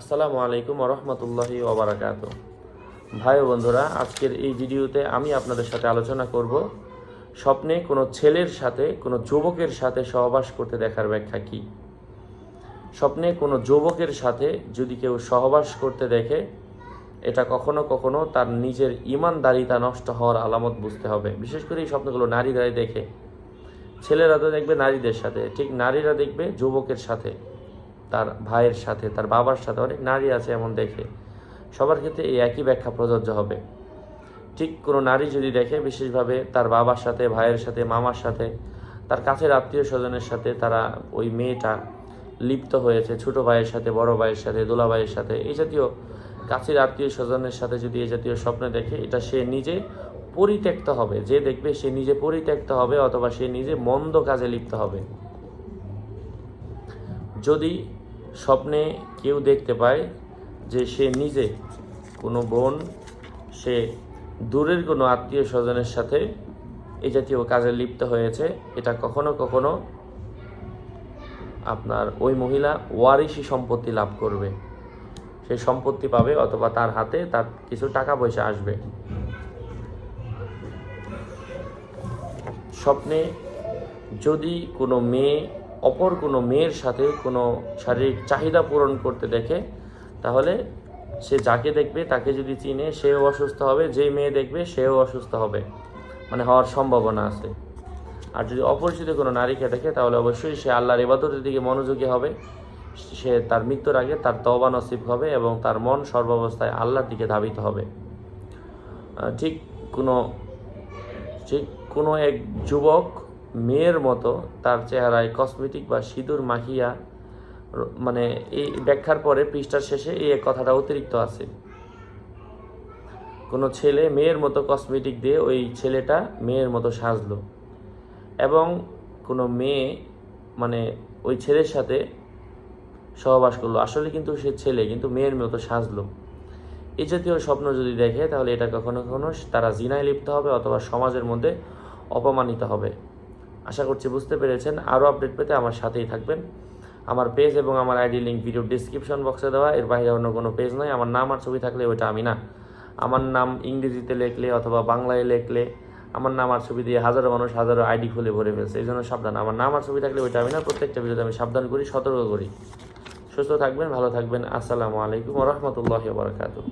আসসালামু আলাইকুম রহমতুল্লাহি ওবরাকাত। ভাই বন্ধুরা, আজকের এই ভিডিওতে আমি আপনাদের সাথে আলোচনা করব স্বপ্নে কোনো ছেলের সাথে, কোনো যুবকের সাথে সহবাস করতে দেখার ব্যাখ্যা কী? স্বপ্নে কোনো যুবকের সাথে যদি কেউ সহবাস করতে দেখে, এটা কখনো কখনো তার নিজের ইমানদারিতা নষ্ট হওয়ার আলামত বুঝতে হবে। বিশেষ করে এই স্বপ্নগুলো নারীরাই দেখে। ছেলেরা তো দেখবে নারীদের সাথে, ঠিক নারীরা দেখবে যুবকের সাথে। তার ভাইয়ের সাথে, তার বাবার সাথে অনেক নারী আছে এমন দেখে। সবার ক্ষেত্রে এই একই ব্যাখ্যা প্রযোজ্য হবে। ঠিক কোনো নারী যদি দেখে, বিশেষভাবে তার বাবার সাথে, ভাইয়ের সাথে, মামার সাথে, তার কাছের আত্মীয় স্বজনের সাথে তারা ওই মেয়েটা লিপ্ত হয়েছে, ছোট ভাইয়ের সাথে, বড় ভাইয়ের সাথে, দোলা ভাইয়ের সাথে, এই জাতীয় কাছের আত্মীয় স্বজনের সাথে যদি এই জাতীয় স্বপ্ন দেখে, এটা সে নিজে পরিত্যক্ত হবে। যে দেখবে, সে নিজে পরিত্যক্ত হবে অথবা সে নিজে মন্দ কাজে লিপ্ত হবে। যদি স্বপ্নে কেউ দেখতে পায় যে সে নিজে কোনো বোন, সে দূরের কোনো আত্মীয় স্বজনের সাথে এই জাতীয় কাজে লিপ্ত হয়েছে। এটা কখনো কখনো আপনার ওই মহিলা ওয়ারিশি সম্পত্তি লাভ করবে। সে সম্পত্তি পাবে অথবা তার হাতে তার কিছু টাকা পয়সা আসবে। স্বপ্নে যদি কোনো মেয়ে অপর কোনো মেয়ের সাথে কোনো শারীরিক চাহিদা পূরণ করতে দেখে, তাহলে সে যাকে দেখবে তাকে যদি চিনে, সেও অসুস্থ হবে, যেই মেয়ে দেখবে সেও অসুস্থ হবে। মানে হওয়ার সম্ভাবনা আছে। আর যদি অপরিচিত কোনো নারীকে দেখে, তাহলে অবশ্যই সে আল্লাহর ইবাদতের দিকে মনোযোগী হবে। সে তার মৃত্যুর আগে তার তওবা নসিব হবে এবং তার মন সর্বাবস্থায় আল্লাহর দিকে ধাবিত হবে। ঠিক কোনো ঠিক কোনো এক যুবক মেয়ের মতো তার চেহারায় কসমেটিক বা সিঁদুর মাখিয়া মানে এই ব্যাখ্যার পরে পৃষ্ঠার শেষে এই কথাটা অতিরিক্ত আছে। কোনো ছেলে মেয়ের মতো কসমেটিক দিয়ে ওই ছেলেটা মেয়ের মতো সাজলো এবং কোনো মেয়ে মানে ওই ছেলের সাথে সহবাস করল। আসলে কিন্তু সে ছেলে, কিন্তু মেয়ের মতো সাজলো। এই জাতীয় স্বপ্ন যদি দেখে, তাহলে এটা কখনো কখনো তারা জিনায় লিপ্ত হবে অথবা সমাজের মধ্যে অপমানিত হবে। আশা করছি বুঝতে পেরেছেন। আরও আপডেট পেতে আমার সাথেই থাকবেন। আমার পেজ এবং আমার আইডি লিঙ্ক ভিডিও ডিসক্রিপশন বক্সে দেওয়া। এর বাইরে অন্য কোনো পেজ নয়। আমার নাম আর ছবি থাকলে ওইটা আমি না। আমার নাম ইংরেজিতে লেখলে অথবা বাংলায় লেখলে আমার নাম আর ছবি দিয়ে হাজারো মানুষ হাজারো আইডি খুলে ভরে ফেলছে। এই জন্য সাবধান। আমার নাম আর ছবি থাকলে ওইটা আমি না। প্রত্যেকটা ভিডিওতে আমি সাবধান করি, সতর্ক করি। সুস্থ থাকবেন, ভালো থাকবেন। আসসালামু আলাইকুম রহমতুল্লাহ বারকাতু